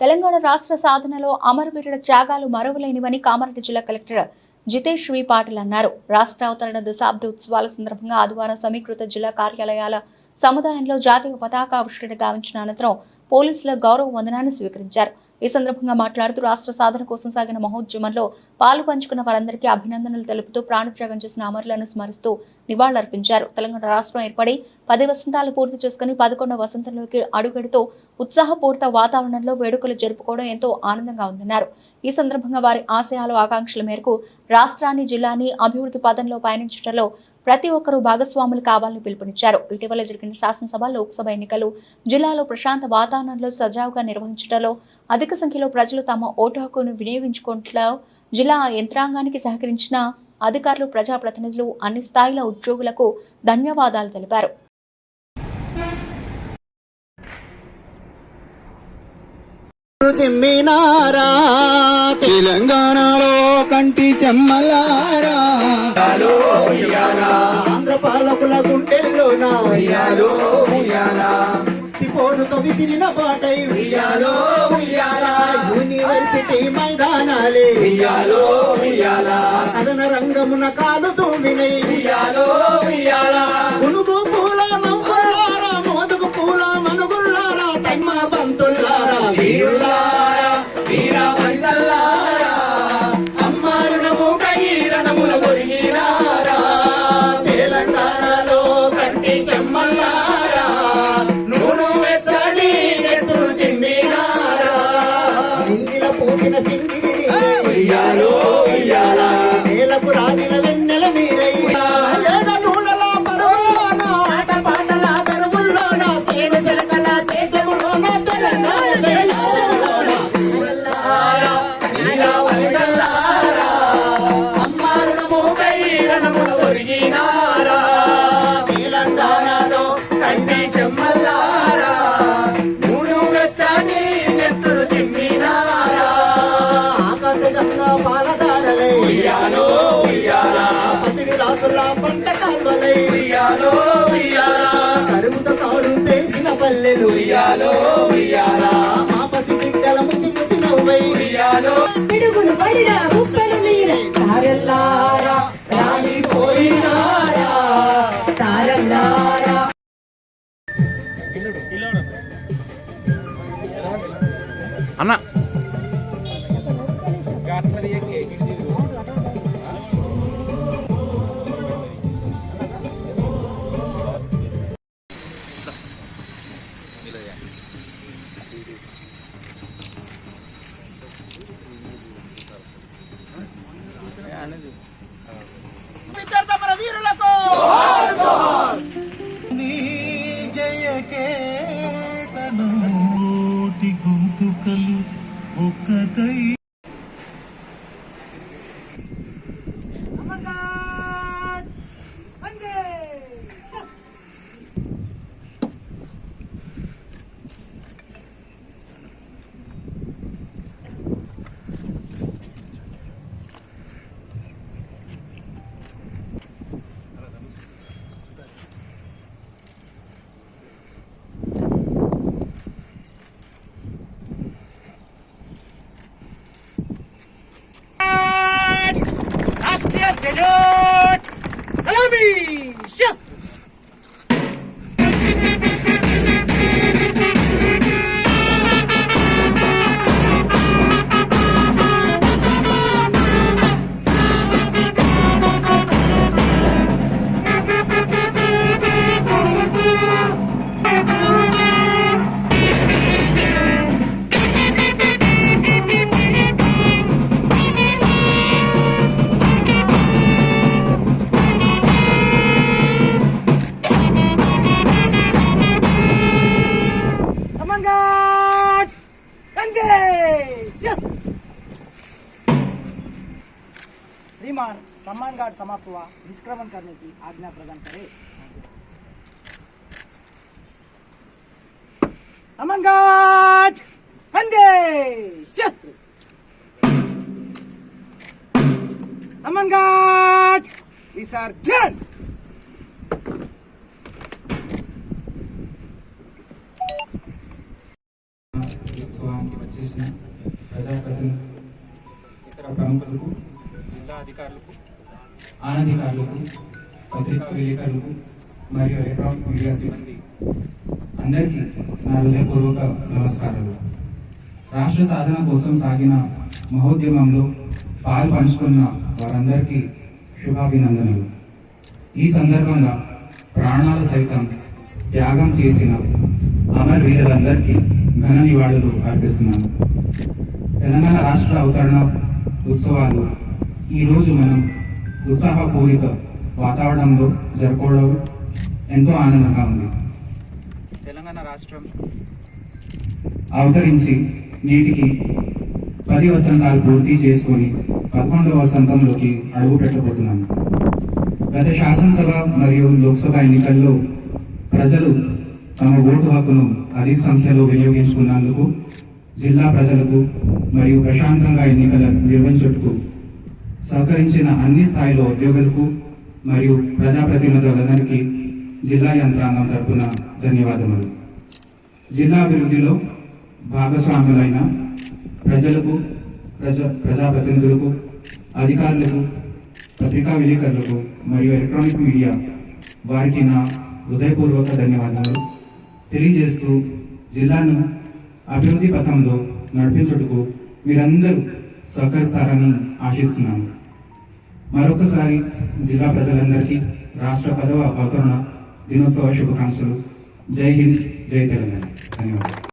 తెలంగాణ రాష్ట్ర సాధనలో అమరవీరుల త్యాగాలు మరువలేనివని కామారెడ్డి జిల్లా కలెక్టర్ జితేష్ వి పాటిల్ అన్నారు. రాష్ట్ర అవతరణ దశాబ్ది ఉత్సవాల సందర్భంగా ఆదివారం సమీకృత జిల్లా కార్యాలయాల సముదాయంలో జాతీయ పతాక ఆవిష్కరణ గావించిన అనంతరం పోలీసుల గౌరవ వందనాన్ని స్వీకరించారు. ఈ సందర్భంగా మాట్లాడుతూ రాష్ట్ర సాధన కోసం సాగిన మహోద్యమంలో పాలు పంచుకున్న వారందరికీ అభినందనలు తెలుపుతూ ప్రాణత్యాగం చేసిన అమరులను స్మరిస్తూ నివాళులర్పించారు. తెలంగాణ రాష్ట్రం ఏర్పడి పది వసంతాలు పూర్తి చేసుకుని పదకొండవ వసంతంలోకి అడుగెడుతూ ఉత్సాహపూరిత వాతావరణంలో వేడుకలు జరుపుకోవడం ఎంతో ఆనందంగా ఉందన్నారు. ఈ సందర్భంగా వారి ఆశయాలు ఆకాంక్షల మేరకు రాష్ట్రాన్ని జిల్లాని అభివృద్ధి పదంలో పయనించడంలో ప్రతి ఒక్కరూ భాగస్వాములు కావాలని పిలుపునిచ్చారు. ఇటీవల జరిగిన శాసనసభ లోక్సభ ఎన్నికలు జిల్లాలో ప్రశాంత వాతావరణంలో సజావుగా నిర్వహించడంలో అధిక సంఖ్యలో ప్రజలు తమ ఓటు హక్కును వినియోగించుకోవట్లో జిల్లా యంత్రాంగానికి సహకరించిన అధికారులు ప్రజాప్రతినిధులు అన్ని స్థాయిల ఉద్యోగులకు ధన్యవాదాలు తెలిపారు. మీనారా తెలంగాణలో కంటి చెమ్మలారా. ఆంధ్ర పాలకుల నా ఉయ్యాలో ఉయ్యాలా. పోరుతో ఉయ్యాలో ఉయ్యాలా. యూనివర్సిటీ మైదానాలే ఉయ్యాలో ఉయ్యాలా. రంగమున కాదు వినై ఉయ్యాలో ఉయ్యాలా. పూల నవ్వు పాలదారలై ఉయ్యాలో ఉయ్యాలా. పసిడి రాసుల పంట కాల్వలై ఉయ్యాలో ఉయ్యాలా. కరువుతో కాడు తెలిసిన పల్లెలు. ఉయ్యాలో ఉయ్యాలా. మా పసి బిడ్డల ముసి ముసి నవ్వై. ఉయ్యాలో. పిడుగులు పడిన ఉప్పెను మీరే. తారల్లారా రాలిపోయినారా తారల్లారా. అన్న. เลยอ่ะไม่อ่านนะดู السدود سلامي! सम्मान गार्ड समाप्त हुआ निष्क्रमण करने की आज्ञा प्रदान करें सम्मान गार्ड कंगे शस्त्र सम्मान गार्ड विसर्जन ఉత్సవానికి వచ్చేసి చేసిన ప్రజాప్రతినిధులు ఇతర ప్రముఖులకు జిల్లా అధికారులకు అనధికారులకు పత్రికా విలేకరులకు మరియు ఎలక్ట్రానిక్ మీడియా సిబ్బంది అందరికీ నా హృదయపూర్వక నమస్కారాలు. రాష్ట్ర సాధన కోసం సాగిన మహోద్యమంలో పాలు పంచుకున్న వారందరికీ శుభాభినందనలు. ఈ సందర్భంగా ప్రాణాలు సైతం త్యాగం చేసిన అమర వీరులందరికీ ఘన నివాళులు అర్పిస్తున్నాను. తెలంగాణ రాష్ట్ర అవతరణ ఉత్సవాలు ఈరోజు మనం ఉత్సాహపూరిత వాతావరణంలో జరుపుకోవడం ఎంతో ఆనందంగా ఉంది. తెలంగాణ రాష్ట్రం అవతరించి నేటికి పది వసంతాలు పూర్తి చేసుకొని పదకొండవ వసంతంలోకి అడుగు పెట్టబోతున్నాము గత శాసనసభ మరియు లోక్సభ ఎన్నికల్లో ప్రజలు తమ ఓటు హక్కును అధిక సంఖ్యలో వినియోగించుకున్నందుకు జిల్లా ప్రజలకు మరియు ప్రశాంతంగా ఎన్నికల నిర్వహించుటకు సహకరించిన అన్ని స్థాయిలో ఉద్యోగులకు మరియు ప్రజాప్రతినిధులందరికీ జిల్లా యంత్రాంగం తరపున ధన్యవాదములు. జిల్లా అభివృద్ధిలో భాగస్వాములైన ప్రజలకు ప్రజ ప్రజాప్రతినిధులకు అధికారులకు పత్రికా విలేకరులకు మరియు ఎలక్ట్రానిక్ మీడియా వారికి నా హృదయపూర్వక ధన్యవాదాలు తెలియజేస్తూ జిల్లాను అభివృద్ధి పథంలో నడిపించుటకు మీరందరూ సహకరిస్తారని ఆశిస్తున్నాను. మరొకసారి జిల్లా ప్రజలందరికీ రాష్ట్ర పదవ అవతరణ దినోత్సవ శుభాకాంక్షలు. జై హింద్ జై తెలంగాణ. ధన్యవాదాలు.